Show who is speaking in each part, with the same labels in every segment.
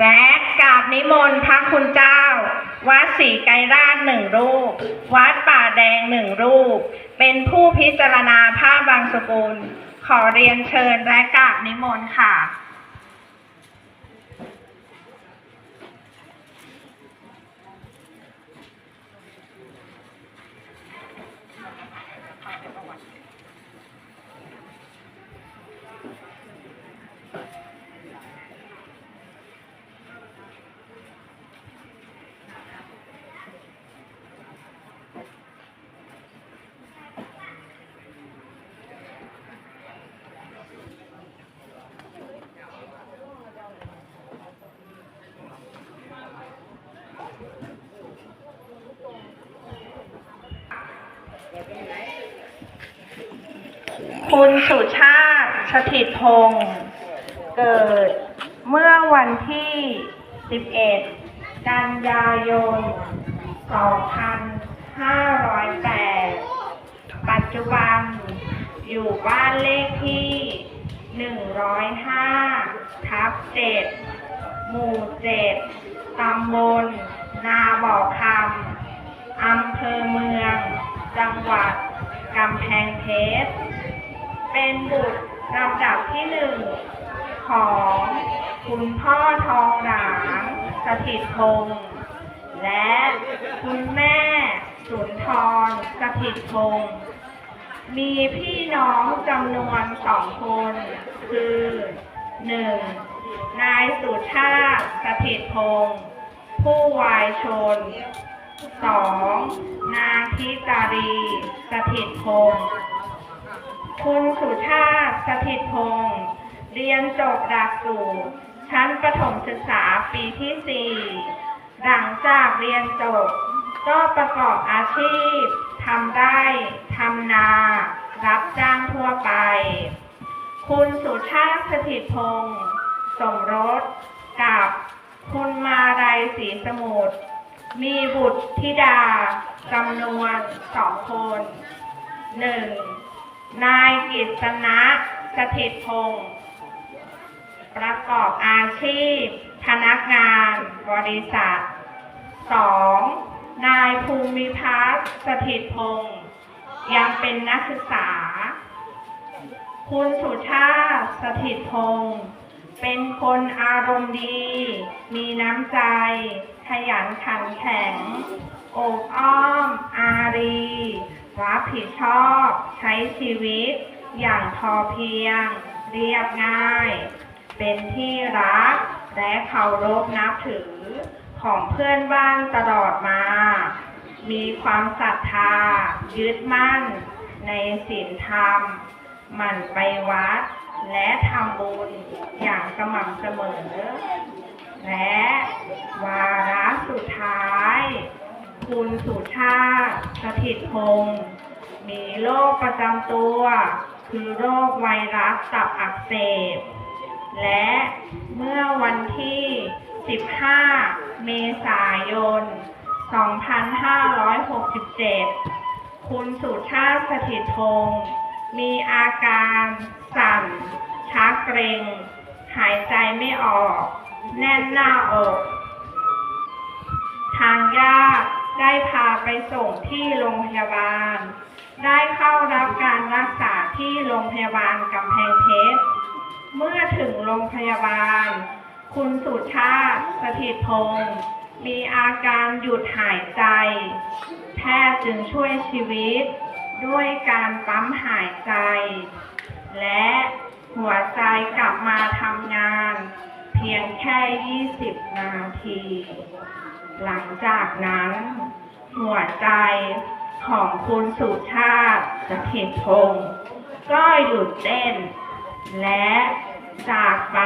Speaker 1: และกราบนิมนต์พระคุณเจ้า วัดศรีไกรราชหนึ่งรูป วัดป่าแดงหนึ่งรูป เป็นผู้พิจารณาผ้าบางสกุล ขอเรียนเชิญและกราบนิมนต์ค่ะ คุณสุชาติสถิตพงศ์เกิดเมื่อวันที่ 11 กันยายน 2508 ปัจจุบันอยู่บ้านเลขที่ 105 ทับ 7 หมู่ 7 ตำบลนาบ่อคำอำเภอเมือง จังหวัดกำแพงเพชร เป็นบุตรลำดับที่หนึ่งของคุณพ่อทองหลางสถิตพงศ์และคุณแม่สุนทรสถิตพงศ์มีพี่น้องจำนวนสองคน คือหนึ่งนายสุชาติสถิตพงศ์ผู้วายชนสองนางทิตารีสถิตพงศ์ คุณสุชาติสถิตพงศ์เรียนจบหลักสูตรชั้นประถมศึกษาปีที่4หลังจากเรียนจบ ก็ประกอบอาชีพทำได้ ทำนา รับจ้างทั่วไป คุณสุชาติสถิตพงศ์สมรสกับคุณมาลัยศรีสมุทรมีบุตรธิดาจำนวนสองคนหนึ่งนาย กิษณะสถิตพงศ์ประกอบอาชีพ พนักงานบริษัท 2. นายภูมิพัฒน์สถิตพงศ์ยังเป็นนักศึกษา คุณสุชาติสถิตพงศ์เป็นคนอารมณ์ดี มีน้ำใจ ขยันขันแข็งโอบอ้อม อารี รับผิดชอบ ใช้ชีวิต อย่างพอเพียง เรียบง่าย เป็นที่รัก และเคารพนับถือของเพื่อนบ้านตลอดมา มีความศรัทธา ยึดมั่น ในศีลธรรม หมั่นไปวัด และทำบุญอย่างสม่ำเสมอ และวาระสุดท้าย คุณสุชาติสถิตพงศ์มีโรคประจำตัว คือโรคไวรัสตับอักเสบ และเมื่อวันที่ 15 เมษายน 2567 คุณสุชาติสถิตพงศ์มีอาการสั่น ชักเกร็ง หายใจไม่ออก แน่นหน้าอก ทางญาติได้พาไปส่งที่โรงพยาบาล ได้เข้ารับการ ที่โรงพยาบาลกำแพงเพชร เมื่อถึงโรงพยาบาล คุณสุชาติสถิตพงศ์มีอาการหยุดหายใจ แพทย์จึงช่วยชีวิต ด้วยการปั๊มหายใจ และหัวใจกลับมาทำงาน เพียงแค่ 20 นาที หลังจากนั้น หัวใจของคุณสุชาติสถิตพงศ์ ก็หยุดเต้น และจากไป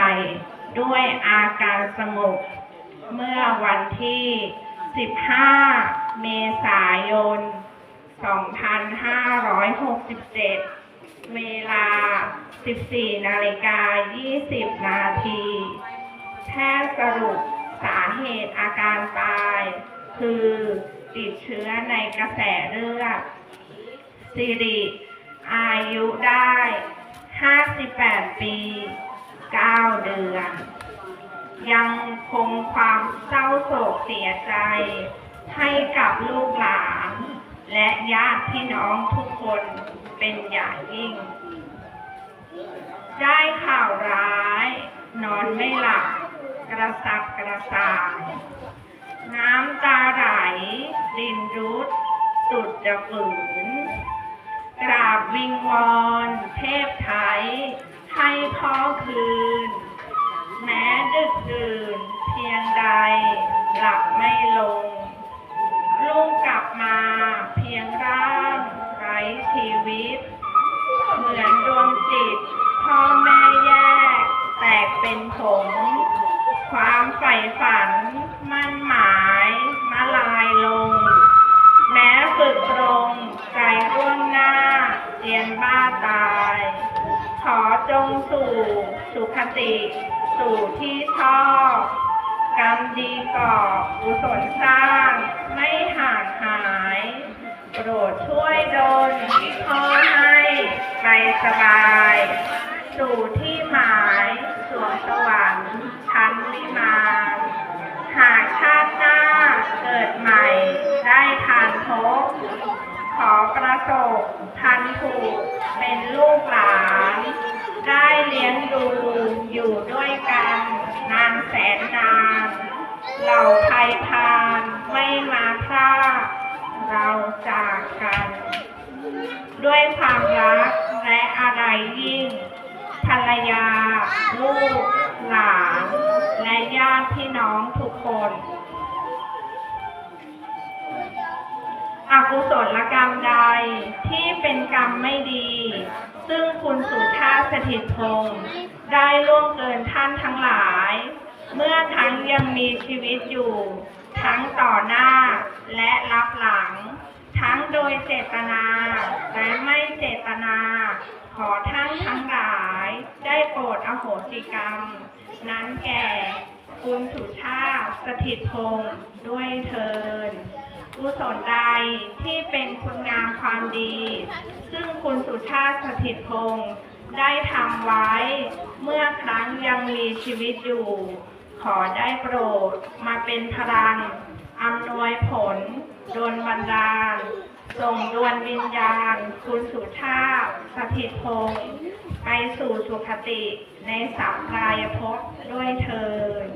Speaker 1: ด้วยอาการสงบเมื่อวันที่ 15 เมษายน 2567 เวลา 14 นาฬิกา 20 นาที แพทย์สรุปสาเหตุอาการตาย คือติดเชื้อในกระแสเลือดสิริ อายุได้ 58 ปี 9 เดือน ยังคงความเศร้าโศกเสียใจ ให้กับลูกหลาน และญาติพี่น้องทุกคนเป็นอย่างยิ่ง ได้ข่าวร้าย นอนไม่หลับ กระสับกระส่ายน้ำตาไหลรินรุดสุดจะฝืน กราบวิงวอนเทพไทย ให้พ่อคืน แม้ดึกดื่นเพียงใด หลับไม่ลง ลูกกลับมาเพียงร่างไร้ชีวิต เหมือนดวงจิต พ่อแม่แยกแตกเป็นผง ความใฝ่ฝัน จงสู่สุขติ สู่ที่ชอบกรรมดีก่อกุศลสร้าง ไม่ห่างหาย โปรดช่วยดลพ่อให้ไปสบาย สู่ที่หมายสวงสวรรค์ชั้นวิมานหากชาติหน้าเกิดใหม่ได้ทานพบขอประสบพันผูกเป็นลูกหลาน ได้เลี้ยงดูอยู่ด้วยกันนานแสนนาน เหล่าไทยพานไม่มาพลาดเราจากกัน ด้วยความรักและอะไรยิ่ง ภรรยา ลูก หลาน และญาติพี่น้องทุกคนอกุศลกรรมใดที่เป็นกรรมไม่ดี ซึ่งคุณสุชาติสถิตพงศ์ได้ล่วงเกินท่านทั้งหลาย เมื่อทั้งยังมีชีวิตอยู่ ทั้งต่อหน้าและรับหลัง ทั้งโดยเจตนาและไม่เจตนา ขอท่านทั้งหลาย ได้โปรดอโหสิกรรม นั้นแก่ คุณสุชาติสถิตพงศ์ด้วยเทิน กุศลใดที่เป็นคุณงามความดี ซึ่งคุณสุชาติสถิตพงศ์ได้ทำไว้เมื่อครั้งยังมีชีวิตอยู่ ขอได้โปรดมาเป็นพลังอำนวยผลโดลบันดาล ส่งดวงวิญญาณ คุณสุชาติสถิตพงศ์ไปสู่สุคติในสัมรายภพด้วยเทิน